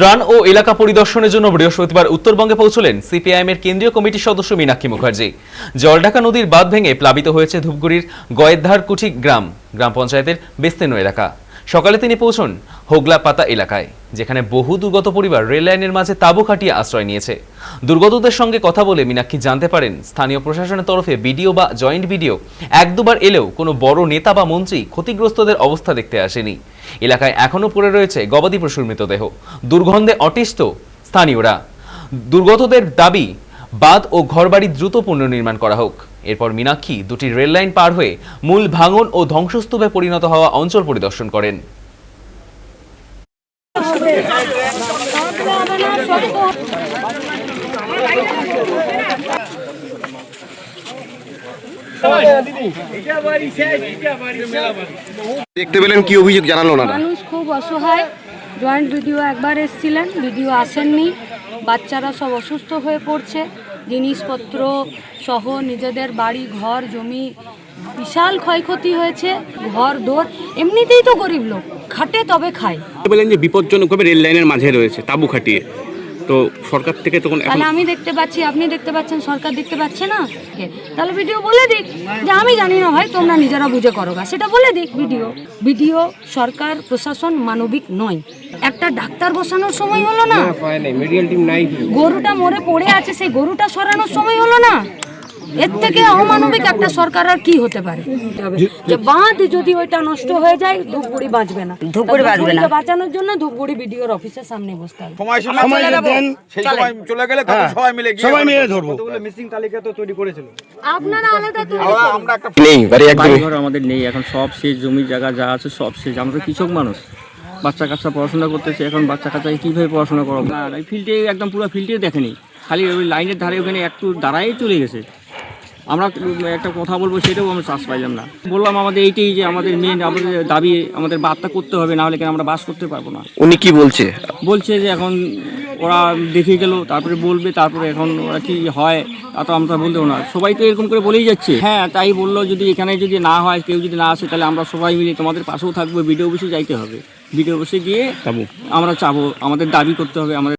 ত্রাণ ও এলাকা পরিদর্শনের জন্য বৃহস্পতিবার উত্তরবঙ্গে পৌঁছলেন সিপিআইএম এর কেন্দ্রীয় কমিটির সদস্য মীনাক্ষী মুখার্জি। জলঢাকা নদীর বাঁধ ভেঙে প্লাবিত হয়েছে ধূপগুড়ির গয়েধারকুঠি গ্রাম গ্রাম পঞ্চায়েতের বিস্তীর্ণ এলাকা। সকালে তিনি পৌঁছন হোগলাপাতা এলাকায়, যেখানে বহু দুর্গত পরিবার রেল লাইনের মাঝে তাঁবু খাটিয়ে আশ্রয় নিয়েছে। দুর্গতদের সঙ্গে কথা বলে মীনাক্ষী জানতে পারেন, স্থানীয় প্রশাসনের তরফে বিডিও বা জয়েন্ট বিডিও এক দুবার এলেও কোনো বড় নেতা বা মন্ত্রী ক্ষতিগ্রস্তদের অবস্থা দেখতে আসেনি। এলাকায় এখনও পড়ে রয়েছে গবাদি পশুর মৃতদেহ। দুর্গন্ধে অটিষ্ঠ স্থানীয়রা। দুর্গতদের দাবি, বাঁধ ও ঘরবাড়ি দ্রুত পুনর্নির্মাণ করা হোক। এরপর মীনাক্ষী দুটি রেল লাইন পার হয়ে মূল ভাঙন ও ধ্বংসস্তূপে পরিণত হওয়া অঞ্চল পরিদর্শন করেন। দেখতে পেলেন কি অভিযোগ জানালো না মানুষ খুব অসহায়। জয়েন্ট ভিডিও একবার এসেছিলেন ভিডিও আসেননি। বাচ্চারা সব অসুস্থ হয়ে পড়ছে। জিনিসপত্র সহ নিজেদের বাড়ি ঘর জমি বিশাল ক্ষয়ক্ষতি হয়েছে ঘর দোর এমনিতেই তো গরিব লোক খাটে তবে খায়। বলেন যে বিপজ্জনকভাবে রেল লাইনের মাঝে রয়েছে তাঁবু খাটিয়ে। তো সরকার থেকে তখন তাহলে আমি দেখতে পাচ্ছি আপনি দেখতে পাচ্ছেন সরকার দেখতে পাচ্ছে না? তাহলে ভিডিও বলে দিক যে আমি জানি না ভাই তোমরা নিজেরা বুঝে করো সেটা বলে দিক ভিডিও। ভিডিও সরকার প্রশাসন মানবিক নয়। একটা ডাক্তার বসানোর সময় হলো না? গরুটা মরে পড়ে আছে সেই গরুটা সরানোর সময় হলো না? এর থেকে অমানবিক একটা সরকার আর কি হতে পারে? যে বাঁধ যদি ওইটা নষ্ট হয়ে যায় ধূপগুড়ি বাঁচবে না। ধূপগুড়ি বাঁচবে না। বাঁচানোর জন্য ধূপগুড়ি ভিডিওর অফিসের সামনে বসতে হবে। সময় সীমা দেন সেই সময় চলে গেলে তখন সবাই মিলে গিয়ে সবাই মিলে ধরবো। মিসিং তালিকা তো তৈরি করেছিল? আপনারা আলাদা তৈরি আমরা- একটা নেই বাড়ি বাড়িঘর আমাদের নেই এখন সব শেষ জমি জায়গা যা আছে সব শেষ। আমরা কৃষক মানুষ। বাচ্চা কাচ্চা পড়াশোনা করতেছে এখন বাচ্চা কাচ্চাকে কীভাবে পড়াশোনা করাবো? না এই ফিল্ডে একদম পুরো ফিল্ডে দেখেনি। খালি ওই লাইনের ধারে ওখানে একটু দাঁড়াই চলে গেছে। আমরা একটা কথা বলব সেটাও আমরা চাষ পাইলাম না। বললাম আমাদের এইটাই যে আমাদের মেন আমাদের দাবি আমাদের বার্তা করতে হবে না হলে কেন আমরা বাস করতে পারব না। উনি কি বলছে? বলছে যে এখন ওরা দেখে গেল তারপরে বলবে তারপরে এখন ওরা কি হয় তা তো আমরা বলতেও না। সবাই তো এরকম করে বলেই যাচ্ছে। হ্যাঁ তাই বলল যদি এখানে যদি না হয় কেউ যদি না আসে তাহলে আমরা সবাই মিলে তোমাদের পাশেও থাকব ভিডিও অফিসে যাইতে হবে। ভিডিও অফিসে গিয়ে আমরা চাবো আমাদের দাবি করতে হবে আমাদের